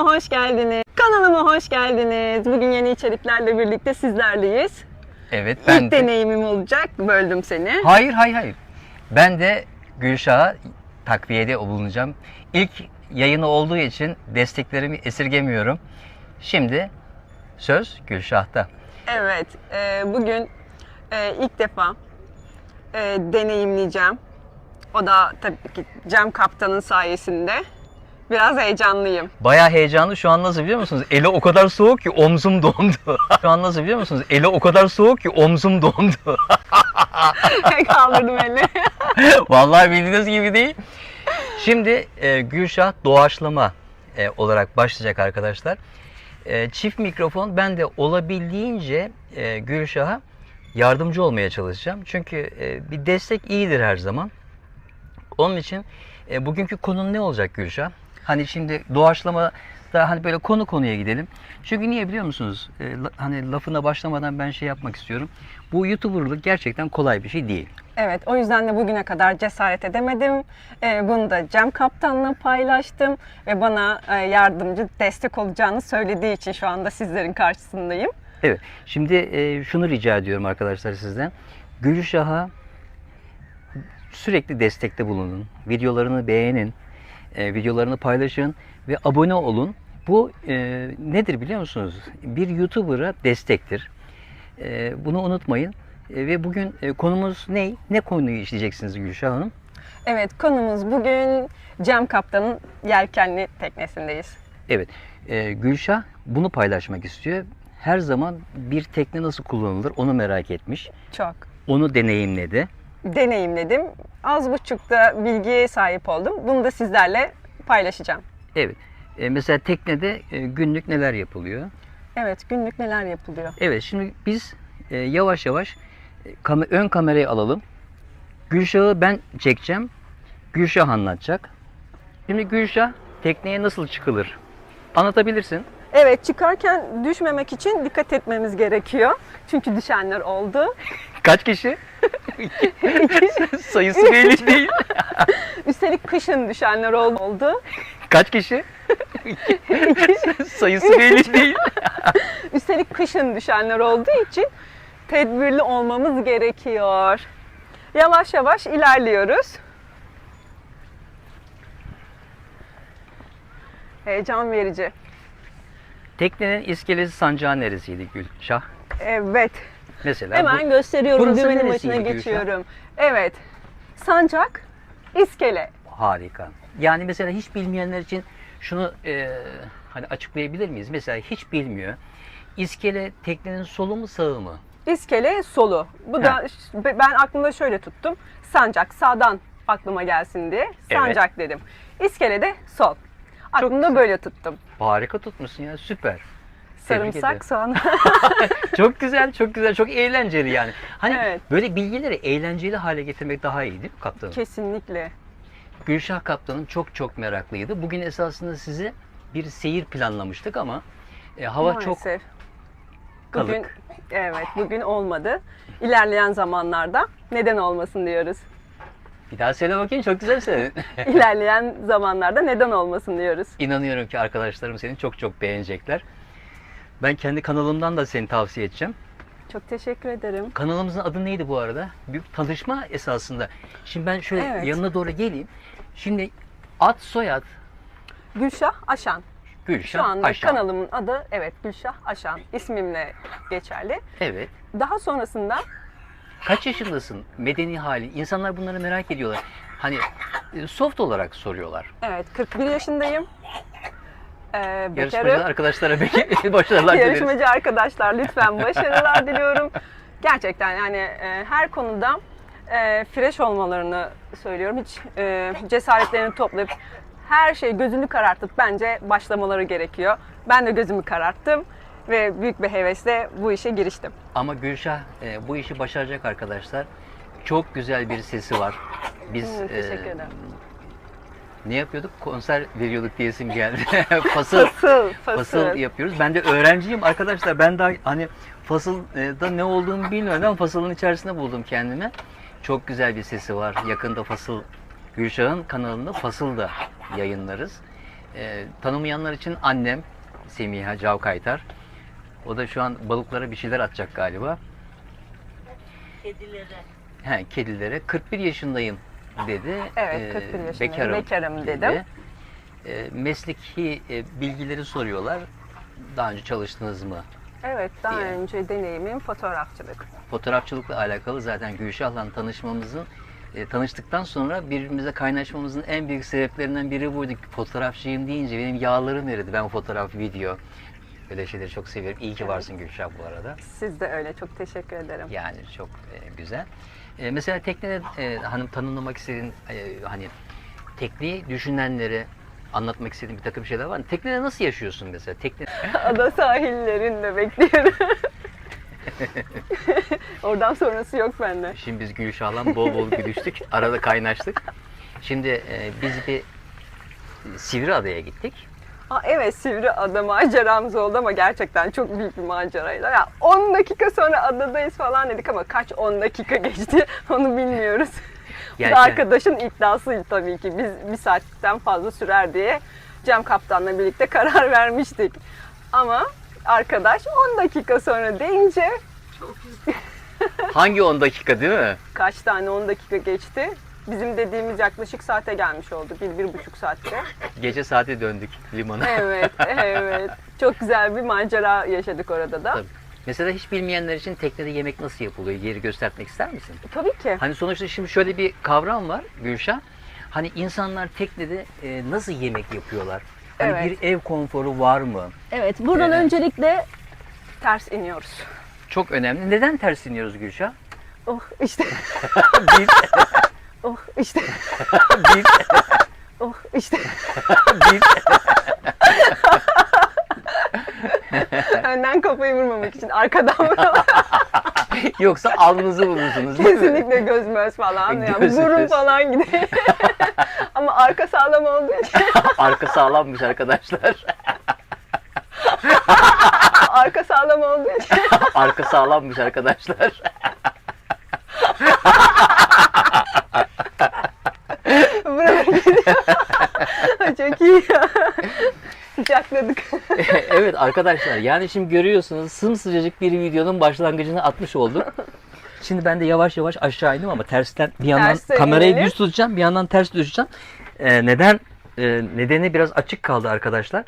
Kanalıma hoş geldiniz. Kanalıma hoş geldiniz. Bugün yeni içeriklerle birlikte sizlerleyiz. Evet ben İlk de. deneyimim olacak. Böldüm seni. Hayır hayır hayır. Ben de Gülşah'a takviyede bulunacağım. İlk yayını olduğu için desteklerimi esirgemiyorum. Şimdi söz Gülşah'ta. Evet, e, bugün e, ilk defa e, deneyimleyeceğim. O da tabii ki Cem Kaptan'ın sayesinde. Biraz heyecanlıyım. Bayağı heyecanlı şu an nasıl biliyor musunuz? Eli o kadar soğuk ki omzum dondu. şu an nasıl biliyor musunuz? Eli o kadar soğuk ki omzum dondu. Kaldırdım eli. Vallahi bildiğiniz gibi değil. Şimdi e, Gülşah doğaçlama e, olarak başlayacak arkadaşlar. E, çift mikrofon ben de olabildiğince e, Gülşah'a yardımcı olmaya çalışacağım. Çünkü e, bir destek iyidir her zaman. Onun için e, bugünkü konun ne olacak Gülşah? Hani şimdi doğaçlama da hani böyle konu konuya gidelim. Çünkü niye biliyor musunuz? E, la- hani lafına başlamadan ben şey yapmak istiyorum. Bu YouTuber'lık gerçekten kolay bir şey değil. Evet, o yüzden de bugüne kadar cesaret edemedim. E, bunu da Cem Kaptan'la paylaştım ve bana e, yardımcı, destek olacağını söylediği için şu anda sizlerin karşısındayım. Evet. Şimdi e, şunu rica ediyorum arkadaşlar sizden. Gülşah'a sürekli destekte bulunun. Videolarını beğenin. E, videolarını paylaşın ve abone olun. Bu e, nedir biliyor musunuz? Bir YouTuber'a destektir. E, bunu unutmayın. E, ve bugün e, konumuz ne? Ne konuyu işleyeceksiniz Gülşah Hanım? Evet, konumuz bugün Cem Kaptan'ın yelkenli teknesindeyiz. Evet. e, Gülşah bunu paylaşmak istiyor. Her zaman bir tekne nasıl kullanılır onu merak etmiş. Çok Onu deneyimledi. Deneyimledim. Az buçuk da bilgiye sahip oldum. Bunu da sizlerle paylaşacağım. Evet. E, mesela teknede e, günlük neler yapılıyor? Evet, günlük neler yapılıyor? Evet, şimdi biz e, yavaş yavaş e, kam- ön kamerayı alalım. Gülşah'ı ben çekeceğim. Gülşah anlatacak. Şimdi Gülşah tekneye nasıl çıkılır? Anlatabilirsin. Evet, çıkarken düşmemek için dikkat etmemiz gerekiyor. Çünkü düşenler oldu. Kaç kişi? Sayısı belli değil. Üstelik kışın düşenler ol- oldu. Kaç kişi? Sayısı belli değil. Üstelik kışın düşenler olduğu için tedbirli olmamız gerekiyor. Yavaş yavaş ilerliyoruz. Heyecan verici. Teknenin iskelesi sancağı neresiydi Gülşah? Evet. Mesela Hemen bu- gösteriyorum. Neresiydi başına geçiyorum. Evet. Sancak, iskele. Harika. Yani mesela hiç bilmeyenler için şunu e, hani açıklayabilir miyiz? Mesela hiç bilmiyor. İskele teknenin solu mu sağı mı? İskele solu. Bu da ben aklımda şöyle tuttum. Sancak sağdan aklıma gelsin diye sancak dedim. İskele de sol. Aklımda böyle tuttum. Harika tutmuşsun ya süper. Sarımsak soğan. çok güzel, çok güzel, çok eğlenceli yani. Hani Evet. böyle bilgileri eğlenceli hale getirmek daha iyi değil mi kaptanım? Kesinlikle. Gülşah kaptanım çok çok meraklıydı. Bugün esasında size bir seyir planlamıştık ama e, hava çok Maalesef. kalık. Bugün evet bugün olmadı. İlerleyen zamanlarda neden olmasın diyoruz. Bir daha söyle bakayım çok güzel söyledin. İlerleyen zamanlarda neden olmasın diyoruz. İnanıyorum ki arkadaşlarım seni çok çok beğenecekler. Ben kendi kanalımdan da seni tavsiye edeceğim. Çok teşekkür ederim. Kanalımızın adı neydi bu arada? Bir tanışma esasında. Şimdi ben şöyle Evet. yanına doğru geleyim. Şimdi ad soyad Gülşah Aşan. Gülşah Şu anda Aşan. kanalımın adı evet Gülşah Aşan ismimle geçerli. Evet. Daha sonrasında Kaç yaşındasın? Medeni hali. İnsanlar bunları merak ediyorlar. Hani e, soft olarak soruyorlar. evet 41 yaşındayım. Ee, Yarışmacı arkadaşlara peki başarılar dileriz. Yarışmacı arkadaşlar lütfen başarılar diliyorum. Gerçekten yani e, her konuda e, fresh olmalarını söylüyorum. Hiç e, cesaretlerini toplayıp her şey gözünü karartıp bence başlamaları gerekiyor. Ben de gözümü kararttım ve büyük bir hevesle bu işe giriştim. Ama Gülşah e, bu işi başaracak arkadaşlar. Çok güzel bir sesi var. Biz Hı, teşekkür e, ederim. Ne yapıyorduk? Konser veriyorduk diyesim geldi. fasıl, Fasıl, fasıl fasıl. yapıyoruz. Ben de öğrenciyim arkadaşlar. Ben daha hani fasılda ne olduğunu bilmiyorum ama fasılın içerisinde buldum kendimi. Çok güzel bir sesi var. Yakında fasıl Gülşah'ın kanalında fasıl da yayınlarız. E, tanımayanlar için annem Semiha Cavkaytar. O da şu an balıklara bir şeyler atacak galiba. Kedilere. He, kedilere 41 yaşındayım dedi. Evet, Ee, 41 yaşındayım. Bekarım, Bekarım dedi. dedim. Ee, mesleki e, bilgileri soruyorlar. Daha önce çalıştınız mı? Evet, daha diye. önce deneyimim fotoğrafçılık. Fotoğrafçılıkla alakalı zaten Gülşah'la tanışmamızın e, tanıştıktan sonra birbirimize kaynaşmamızın en büyük sebeplerinden biri buydu. Fotoğrafçıyım deyince benim yağlarım eridi. Ben fotoğraf, video böyle şeyleri çok seviyorum. İyi ki Evet. varsın Gülşah bu arada. Siz de öyle. Çok teşekkür ederim. Yani çok e, güzel. E, mesela teknede e, hanım tanımlamak istediğin e, hani tekneyi düşünenlere anlatmak istediğin bir takım şeyler var mı? Teknede nasıl yaşıyorsun mesela? Tekne Ada sahillerinde bekliyorum. Oradan sonrası yok bende. Şimdi biz Gülşah'la bol bol gülüştük. Arada kaynaştık. Şimdi e, biz bir Sivriada'ya gittik. Aa, evet Sivri Ada maceramız oldu ama gerçekten çok büyük bir maceraydı. Ya 10 dakika sonra adadayız falan dedik ama kaç 10 dakika geçti onu bilmiyoruz. Bu da arkadaşın iddiasıydı tabii ki. Biz bir saatten fazla sürer diye Cem Kaptan'la birlikte karar vermiştik. Ama arkadaş 10 dakika sonra deyince Hangi 10 dakika değil mi? kaç tane 10 dakika geçti. Bizim dediğimiz yaklaşık saate gelmiş oldu. Bir, bir buçuk saatte. Gece saate döndük limana. Evet, evet. Çok güzel bir macera yaşadık orada da. Tabii. Mesela hiç bilmeyenler için teknede yemek nasıl yapılıyor? Yeri göstermek ister misin? Tabii ki. Hani sonuçta şimdi şöyle bir kavram var Gülşah. Hani insanlar teknede e, nasıl yemek yapıyorlar? Hani Evet. bir ev konforu var mı? Evet, buradan Evet. öncelikle ters iniyoruz. Çok önemli. Neden ters iniyoruz Gülşah? Oh işte, bir, oh işte, bir, oh işte. bir. Önden kafayı vurmamak için arkadan vuralım. Yoksa alnınızı vurursunuz değil mi? Kesinlikle göz möz falan. Yani Göz burun falan gidiyor. Ama arka sağlam olduğu için Arka sağlammış arkadaşlar. arka sağlam olduğu için Arka sağlammış arkadaşlar. buraya gidiyor. Çok iyi ya. Sıcakladık. evet arkadaşlar yani şimdi görüyorsunuz sımsıcacık bir videonun başlangıcını atmış olduk. Şimdi ben de yavaş yavaş aşağı indim ama tersten bir yandan Terse kamerayı inelim. düz tutacağım bir yandan ters düşeceğim. Ee, neden? Ee, nedeni biraz açık kaldı arkadaşlar.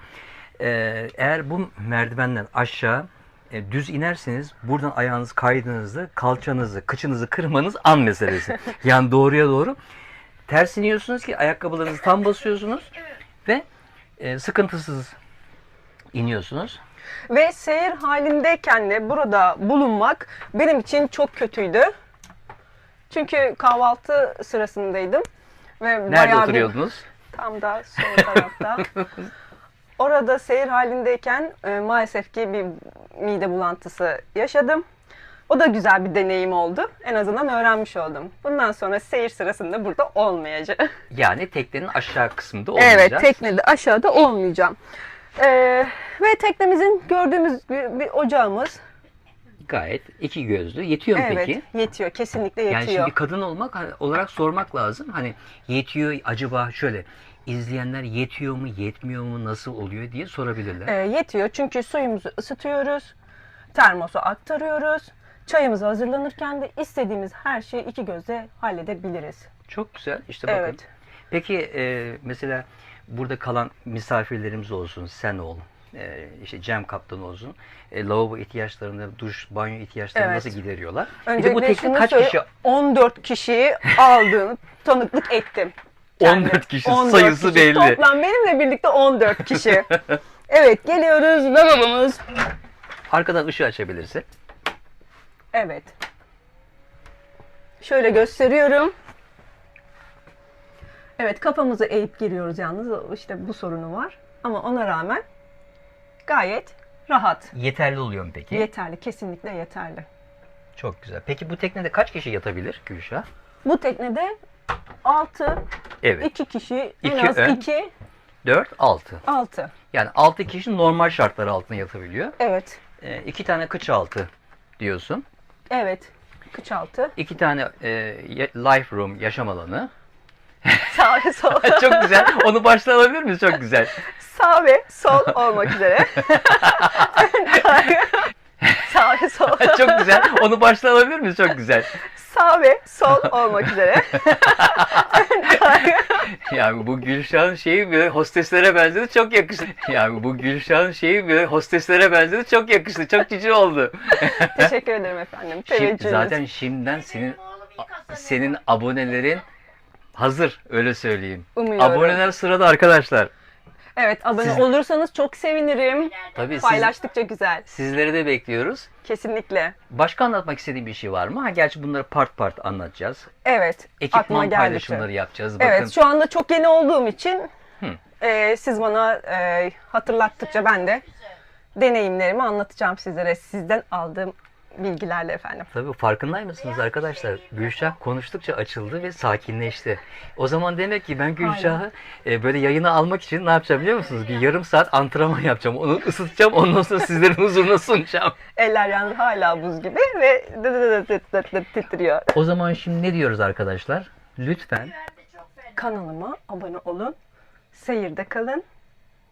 Ee, eğer bu merdivenden aşağı e, düz inerseniz buradan ayağınız kaydığınızda kalçanızı, kıçınızı kırmanız an meselesi. yani doğruya doğru. Ters iniyorsunuz ki ayakkabılarınızı tam basıyorsunuz ve e, sıkıntısız iniyorsunuz. Ve seyir halindeyken de burada bulunmak benim için çok kötüydü. Çünkü kahvaltı sırasındaydım. Ve Nerede bayağı bir- oturuyordunuz? Tam da sol tarafta. Orada seyir halindeyken e, maalesef ki bir mide bulantısı yaşadım. O da güzel bir deneyim oldu. En azından öğrenmiş oldum. Bundan sonra seyir sırasında burada olmayacağım. Yani teknenin aşağı kısmında olmayacak. Evet, teknede aşağıda olmayacağım. Ee, ve teknemizin gördüğümüz gibi bir ocağımız. Gayet iki gözlü. Yetiyor mu evet, peki? yetiyor. Kesinlikle Yani yetiyor. şimdi kadın olmak hani, olarak sormak lazım. Hani yetiyor acaba şöyle izleyenler yetiyor mu yetmiyor mu nasıl oluyor diye sorabilirler. Ee, yetiyor çünkü suyumuzu ısıtıyoruz, termosu aktarıyoruz. Çayımız hazırlanırken de istediğimiz her şeyi iki gözle halledebiliriz. Çok güzel. İşte bakın. Evet. Peki e, mesela burada kalan misafirlerimiz olsun, sen ol, e, işte Cem kaptan olsun, e, lavabo ihtiyaçlarını, duş, banyo ihtiyaçlarını Evet. nasıl gideriyorlar? Bir Öncelikle de bu tekne şunu kaç kişi? 14 kişiyi aldığını tanıklık ettim. 14 kişi, sayısı belli. Toplam benimle birlikte 14 kişi. evet geliyoruz lavabomuz. Arkadan ışığı açabilirsin. Evet. Şöyle gösteriyorum. Evet kafamızı eğip giriyoruz yalnız işte bu sorunu var. Ama ona rağmen gayet rahat. Yeterli oluyor mu peki? Yeterli, kesinlikle yeterli. Çok güzel. Peki bu teknede kaç kişi yatabilir Gülşah? Bu teknede 6, Evet. 2 kişi, en İki az ön. 2, 4, 6. 6. Yani 6 kişi normal şartlar altında yatabiliyor. Evet, E, iki tane kıç altı diyorsun. Evet. Kıç altı. İki tane e, life room yaşam alanı. Sağ ve sol. Çok güzel. Onu baştan alabilir miyiz? Çok güzel. Sağ ve sol olmak üzere. Sağ ve sol. Çok güzel. Onu baştan alabilir miyiz? Çok güzel. Sağ ve sol olmak üzere. Yani bu Gülşah'ın şeyi böyle hosteslere benzedi. Çok yakıştı. Yani bu Gülşah'ın şeyi böyle hosteslere benzedi. Çok yakıştı. Çok cici oldu. Teşekkür ederim efendim. Şimdi, zaten şimdiden senin senin abonelerin hazır öyle söyleyeyim. Umuyorum. Aboneler sırada arkadaşlar. Evet abone Siz- olursanız çok sevinirim. Tabii siz, Paylaştıkça güzel. sizleri de bekliyoruz. Kesinlikle. Başka anlatmak istediğin bir şey var mı? Ha gerçi bunları part part anlatacağız. Evet. Ekipman geldikçe. paylaşımları yapacağız. Bakın. Evet şu anda çok yeni olduğum için Hı. e, siz bana e, hatırlattıkça ben de deneyimlerimi anlatacağım sizlere. Sizden aldığım bilgilerle efendim. Tabii farkındayır mısınız arkadaşlar? Gülşah konuştukça açıldı ve sakinleşti. O zaman demek ki ben Gülşah'ı e, böyle yayına almak için ne yapacağım biliyor musunuz? Bir yarım saat antrenman yapacağım. Onu ısıtacağım. Ondan sonra sizlerin huzuruna sunacağım. Eller yalnız hala buz gibi ve dı dı dı dı dı dı titriyor. O zaman şimdi ne diyoruz arkadaşlar? Lütfen Kanalıma abone olun. Seyirde kalın.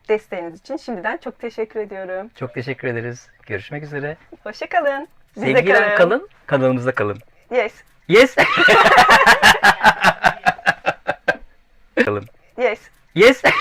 Desteğiniz için şimdiden çok teşekkür ediyorum. çok teşekkür ederiz. Görüşmek üzere. Hoşça kalın. Kalın. Kanalımızda kalın. Yes. Yes. kalın. Yes. Yes.